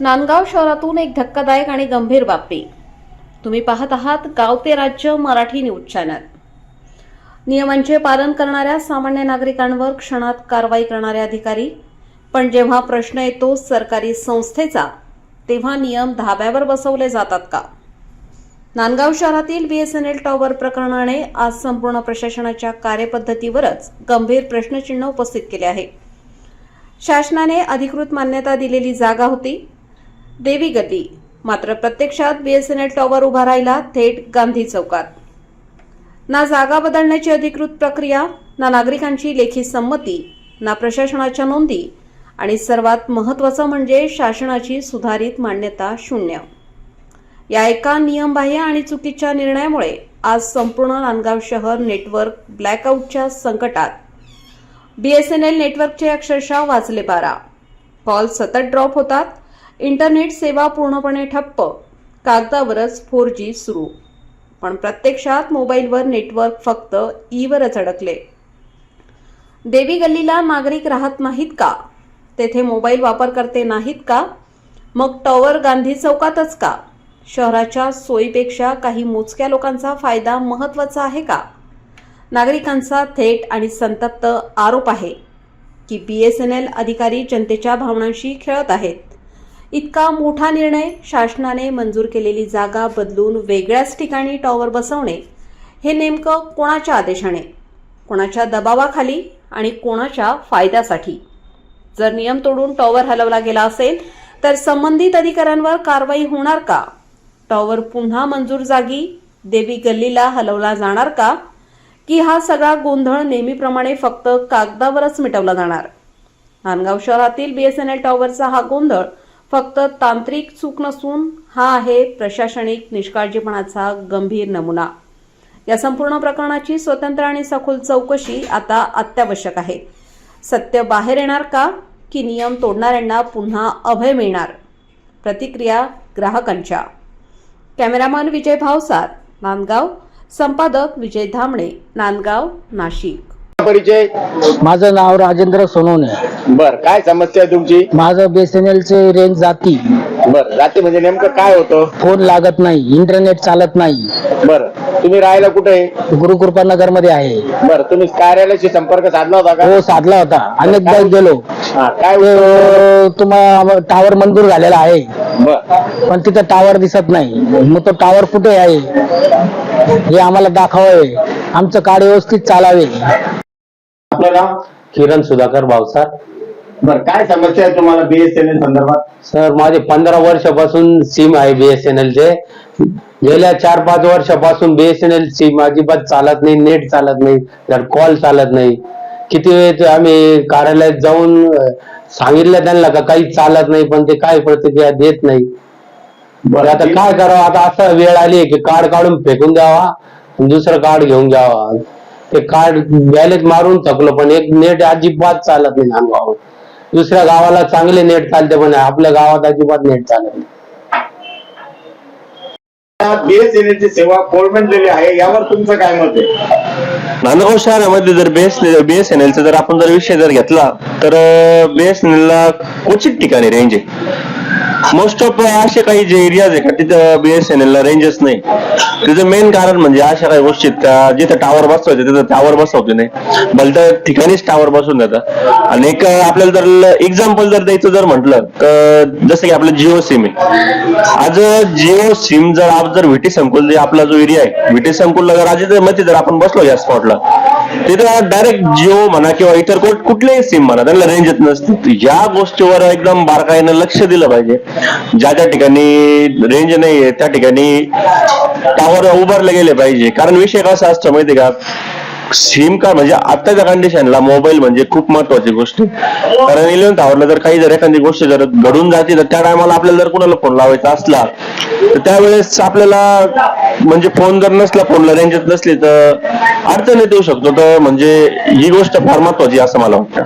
नांदगाव शहरातून एक धक्कादायक आणि गंभीर बातमी. तुम्ही पाहत आहात गाव ते राज्य मराठी न्यूज चॅनल. नियमांचे पालन करणाऱ्या सामान्य नागरिकांवर क्षणात कारवाई करणारे अधिकारी पण जेव्हा प्रश्न येतो सरकारी संस्थेचा तेव्हा नियम धाब्यावर बसवले जातात का? नांदगाव शहरातील बीएसएनएल टॉवर प्रकरणाने आज संपूर्ण प्रशासनाच्या कार्यपद्धतीवरच गंभीर प्रश्नचिन्ह उपस्थित केले आहे. शासनाने अधिकृत मान्यता दिलेली जागा होती. देवी गल्ली मात्र प्रत्यक्षात बीएसएनएल टॉवर उभा राहिला थेट गांधी चौकात. ना जागा बदलण्याची अधिकृत प्रक्रिया ना नागरिकांची लेखी संमती ना प्रशासनाच्या नोंदी आणि सर्वात महत्त्वाचं म्हणजे शासनाची सुधारित मान्यता शून्य. या एका नियमबाह्य आणि चुकीच्या निर्णयामुळे आज संपूर्ण नांदगाव शहर नेटवर्क ब्लॅकआउटच्या संकटात. बीएसएनएल नेटवर्कचे अक्षरशः वाचले बारा. कॉल सतत ड्रॉप होतात इंटरनेट सेवा पूर्णपणे ठप्प कागदावरच फोर जी सुरू. पण प्रत्यक्षात मोबाईलवर नेटवर्क फक्त ईवरच अडकले. देवी गल्लीला नागरिक राहत नाहीत का? तेथे मोबाईल वापरकर्ते नाहीत का? मग टॉवर गांधी चौकातच का? शहराच्या सोयीपेक्षा काही मोजक्या लोकांचा फायदा महत्त्वाचा आहे का? नागरिकांचा थेट आणि संतप्त आरोप आहे की बी एस एन एल अधिकारी जनतेच्या भावनांशी खेळत आहेत. इतका मोठा निर्णय शासनाने मंजूर केलेली जागा बदलून वेगळ्याच ठिकाणी टॉवर बसवणे हे नेमकं कोणाच्या आदेशाने? कोणाच्या दबावाखाली आणि कोणाच्या फायद्यासाठी? जर नियम तोडून टॉवर हलवला गेला असेल तर संबंधित अधिकाऱ्यांवर कारवाई होणार का? टॉवर पुन्हा मंजूर जागी देवी गल्लीला हलवला जाणार का? की हा सगळा गोंधळ नेहमीप्रमाणे फक्त कागदावरच मिटवला जाणार? नांदगाव शहरातील बीएसएनएल टॉवरचा हा गोंधळ फक्त तांत्रिक चूक नसून हा आहे प्रशासनिक निष्काळजीपणाचा गंभीर नमुना. या संपूर्ण प्रकरणाची स्वतंत्र आणि सखोल चौकशी आता अत्यावश्यक आहे. सत्य बाहेर येणार का? की नियम तोडणाऱ्यांना पुन्हा अभय मिळणार? प्रतिक्रिया ग्राहकांच्या. कॅमेरामन विजय भावसार नांदगाव. संपादक विजय धामणे नांदगाव नाशिक. परिचय? माझं नाव राजेंद्र सोनवणे. बर काय समस्या आहे तुमची? माझं BSNL चे रेंज जाती. बर रात्री म्हणजे नेमकं काय होतं? फोन लागत नाही इंटरनेट चालत नाही. बर तुम्ही राहायला कुठे? आहे गुरुकृपा नगरमध्ये आहे. बर तुम्ही कार्यालयाशी संपर्क साधला होता का? हो साधला होता. अनेकदा गेलो. हा काय? ते तुम्हाला टावर मंजूर झालेला आहे. बर. पण तिथं टावर दिसत नाही. मग तो टावर कुठे आहे? हे आम्हाला दाखवावे. आमचं कार्ड व्यवस्थित चालावे. आपलं नाव किरण सुधाकर भावसार बर काय समस्या आहे तुम्हाला बीएसएनएल संदर्भात? सर माझे पंधरा वर्षापासून सिम आहे बीएसएनएल चे. गेल्या चार पाच वर्षापासून बीएसएनएल सिम अजिबात चालत नाही नेट चालत नाही तर कॉल चालत नाही. किती वेळ आम्ही कार्यालयात जाऊन अं, सांगितलं त्यांना का काही चालत नाही पण ते काय प्रतिक्रिया देत नाही. बरं आता काय करावं? आता असं वेळ आली की कार्ड काढून फेकून द्यावा आणि दुसरं कार्ड घेऊन घ्यावा ते कार्ड बॅलेट मारून थकलो पण एक नेट अजिबात चालत नाही नांदगाव. दुसऱ्या गावाला चांगले नेट चालते पण आपल्या गावात अजिबात नेट चालत नाही. बीएसएनएल ची सेवा कोलमडलेली आहे यावर तुमचं काय मत आहे? नांदगाव शहरामध्ये जर बीएस बीएसएनएलचा जर आपण जर विषय जर घेतला तर बीएसएनएल ला क्वचित ठिकाणी रेंज आहे. मोस्ट ऑफ असे काही जे एरियाज आहे का तिथं बीएसएनएल ला रेंजच नाही. तिथं मेन कारण म्हणजे अशा काही गोष्टी का जिथं टावर बसवायचे तिथं टावर बसवते नाही. भलत्या ठिकाणीच टावर बसून देतात आणि एक आपल्याला जर एक्झाम्पल जर द्यायचं जर म्हटलं तर जसं की आपलं जिओ सिम आहे. आज जिओ सिम जर आप जर व्हिटी संकुल आपला जो एरिया आहे व्हिटी संकुलला जर आज मध्ये जर आपण बसलो या स्पॉटला तिथं डायरेक्ट जिओ म्हणा किंवा इतर कोण कुठलेही सिम म्हणा त्यांना रेंज येत नसते. या गोष्टीवर एकदम बारकाईनं लक्ष दिलं पाहिजे ज्या ज्या ठिकाणी रेंज नाहीये त्या ठिकाणी टावर उभारले गेले पाहिजे. कारण विषय कसा असतो माहितीये का? सिम कार्ड म्हणजे आताच्या कंडिशनला मोबाईल म्हणजे खूप महत्वाची गोष्ट. कारण इलेव्हन आवरला जर काही जर एखादी गोष्ट जर घडून जाते तर त्या टायमाला आपल्याला जर कुणाला फोन लावायचा असला तर त्यावेळेस आपल्याला म्हणजे फोन जर नसला फोनला रेंजत नसली तर अडचण येऊ शकतो. तर म्हणजे ही गोष्ट फार महत्वाची असं मला वाटतं.